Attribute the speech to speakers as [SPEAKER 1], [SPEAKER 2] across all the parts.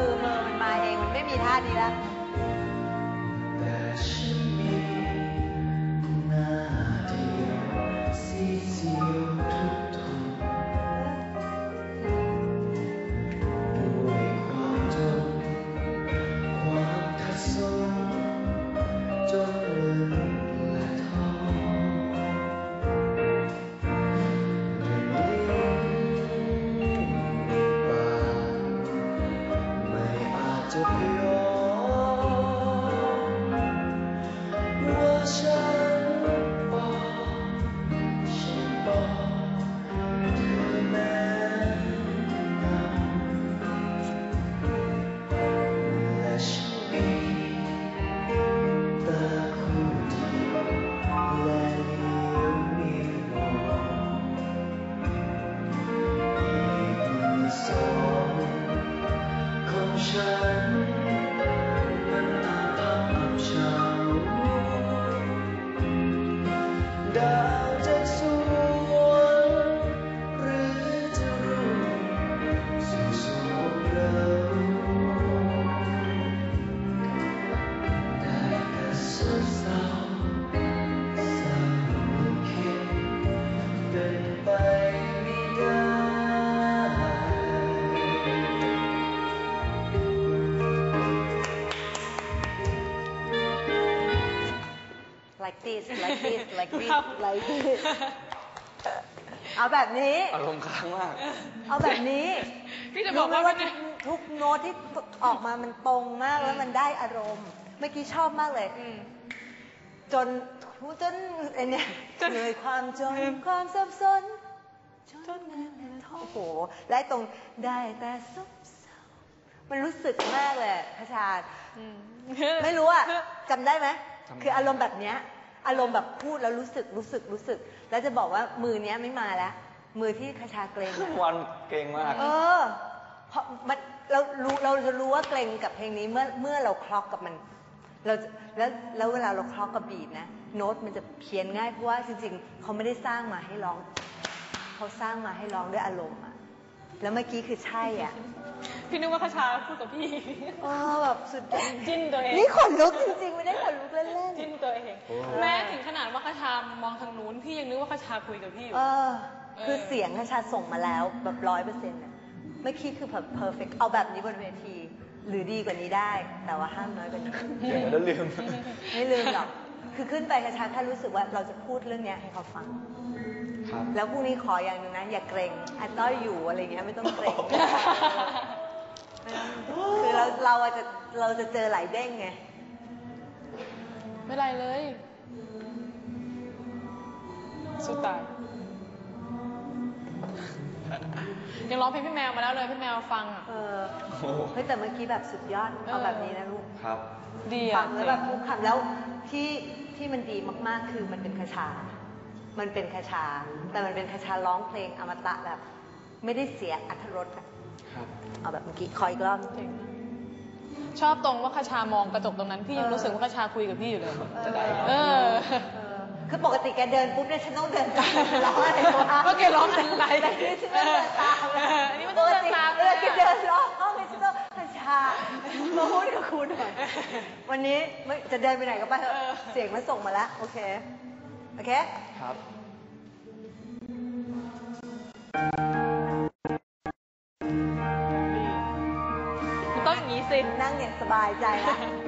[SPEAKER 1] มือมือมันมาเองมันไม่มีท่านี้แล้ว
[SPEAKER 2] this like this like this like this เอาแบบนี้
[SPEAKER 3] อารมณ์ค้างมาก
[SPEAKER 2] เอาแบบนี้
[SPEAKER 4] พี่จะบอกว่า
[SPEAKER 2] รู้ไหมว่า
[SPEAKER 4] พี่
[SPEAKER 2] ทุ
[SPEAKER 4] เนี่
[SPEAKER 2] ก
[SPEAKER 4] ย
[SPEAKER 2] ทุกโน้ตที่ออกมามันตรงมากแล้วมันได้อารมณ์ เมื่อกี้ชอบมากเลย
[SPEAKER 4] อืม
[SPEAKER 2] จนจนไอเนี่ย
[SPEAKER 4] จน
[SPEAKER 2] เหนื่อยความจนความสับสนจนโอ้โหและไอ้ตรงได้แต่ซบเศร้ามันรู้สึกมากเลยพระชาติ
[SPEAKER 4] อืม
[SPEAKER 2] ไม่รู้อะจำได้ไหม
[SPEAKER 3] จำได้
[SPEAKER 2] คืออารมณ์แบบเนี้ย อารมณ์แบบพูดแล้วรู้สึกรู้สึกรู้สึก แล้วจะบอกว่ามือเนี้ยไม่มาแล้ว มือที่คชาเกรงอะ
[SPEAKER 3] วันเก่งมาก
[SPEAKER 2] เออเพราะมันเรารู้เราจะรู้ว่าเกรงกับเพลงนี้เมื่อเมื่อเราคล็อกกับมัน เราจะแล้วแล้วเวลาเราคล็อกกับบีทนะ โน้ตมันจะเพี้ยนง่ายเพราะว่าจริงๆ เขาไม่ได้สร้างมาให้ร้อง เขาสร้างมาให้ร้องด้วยอารมณ์อะ แล้วเมื่อกี้คือใช่อะ
[SPEAKER 4] พี่นึกว่าคาชาพูดกับพี่
[SPEAKER 2] เออแบบสุดยอด
[SPEAKER 4] จิ้นตัวเอง
[SPEAKER 2] นี่ขนลุกจริงๆ ไม่ได้ขนลุกเล่น
[SPEAKER 4] จิ้นตัวเอง
[SPEAKER 3] โอ้
[SPEAKER 4] แม้ถึงขนาดว่าคาชามองทางนู้น พี่ยังนึกว่าคาชาคุยกับพี่อยู่
[SPEAKER 2] ๆ เออ คือเสียงคชาส่งมาแล้วแบบร้อยเปอร์เซ็นต์่ะ เมื่อกี้คือแบบเพอร์เฟกเอาแบบนี้บนเวที หรือดีกว่านี้ได้ แต่ว่าห้ามน้อยกว่านี้
[SPEAKER 3] เก่งแล้วลืม
[SPEAKER 2] ไม่ลืมหรอก คือขึ้นไปคชาแค่รู้สึกว่าเราจะพูดเรื่องเนี้ยให้เขาฟัง
[SPEAKER 3] ครับ
[SPEAKER 2] แล้วพรุ่งนี้ขออย่างหนึ่งนะ อย่าเกรงอันต้อยอยู่อะไรเงี้ยไม่ต้องเกรงคือเราเราอาจจะเราจะเจอหลายเด้งไง
[SPEAKER 4] ไม่ไรเลยสุดตาย ยังร้องเพลงพี่แมวมาแล้วเลยพี่แมวฟังอะ
[SPEAKER 2] เออเฮ้ยแต่เมื่อกี้แบบสุดยอดเอาแบบนี้นะลูก
[SPEAKER 3] ครับ
[SPEAKER 4] ดี
[SPEAKER 2] ฟั
[SPEAKER 4] อะ
[SPEAKER 2] งแล้วแบบทุกคำแล้วที่ที่มันดีมากๆ คือมันเป็นคาชา มันเป็นคาชา แต่มันเป็นคาชาร้องเพลงอมตะแบบ ไม่ได้เสียอัธรสอะ
[SPEAKER 3] ครับ
[SPEAKER 2] เอาแบบเมื่อกี้คอยอีกรอบ
[SPEAKER 4] เจ๋งชอบตรงว่าคาชามองกระจกตรงนั้น พี่ยังรู้สึกว่าคาชาคุยกับพี่อยู่เลย
[SPEAKER 3] จะได้
[SPEAKER 4] เออ
[SPEAKER 2] เออ คือปกติแกเดินปุ๊บเนี่ยฉันต้องเดินตามร้องอะไรวะ
[SPEAKER 4] เพราะแกร้องอะไร
[SPEAKER 2] แต่นี่ฉันต้องเดินตาม
[SPEAKER 4] เอออันนี้มันต้องเดินตาม
[SPEAKER 2] เออแกเดินร้องห้องนี้ฉันต้องคาชามาพูดกับคุณหน่อยวันนี้ไม่จะเดินไปไหนก็ไปเถอะเสียงมันส่งมาแล้วโอเค โอเค
[SPEAKER 3] ครับ
[SPEAKER 4] มันต้องอย่างนี้สิ
[SPEAKER 2] นั่งอย่างสบายใจแล้ว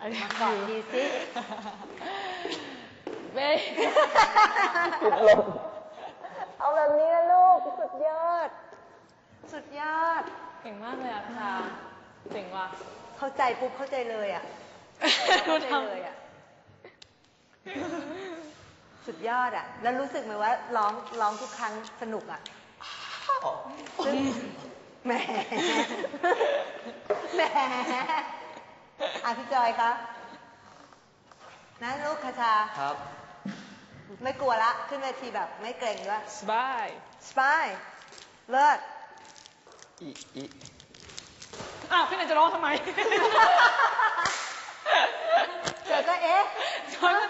[SPEAKER 2] มาก่อนทีสิ
[SPEAKER 4] เบ้
[SPEAKER 2] เอาแบบนี้นะลูก สุดยอด สุดยอด
[SPEAKER 4] เก่งมากเลยอะคาชาเจ๋งว่ะ
[SPEAKER 2] เข้าใจปุ๊บเข้าใจเลยอะ
[SPEAKER 4] ดู
[SPEAKER 2] เข้าใจ
[SPEAKER 4] ทำ
[SPEAKER 2] เลยอะสุดยอดอะแล้วรู้สึกไหมว่าร้องร้องทุกครั้งสนุกอะซึ่งแหมแหม อะพี่จอยคะนะลูกคาชา
[SPEAKER 3] ครับ
[SPEAKER 2] ไม่กลัวละ ขึ้นเวทีแบบไม่เกรงด้วย
[SPEAKER 4] สบาย
[SPEAKER 2] สปายเลิศ
[SPEAKER 3] อีอี
[SPEAKER 4] อ้าวพี่นายจะร้องทำไม
[SPEAKER 2] เจอก็เอ๊ะ
[SPEAKER 4] จอยก็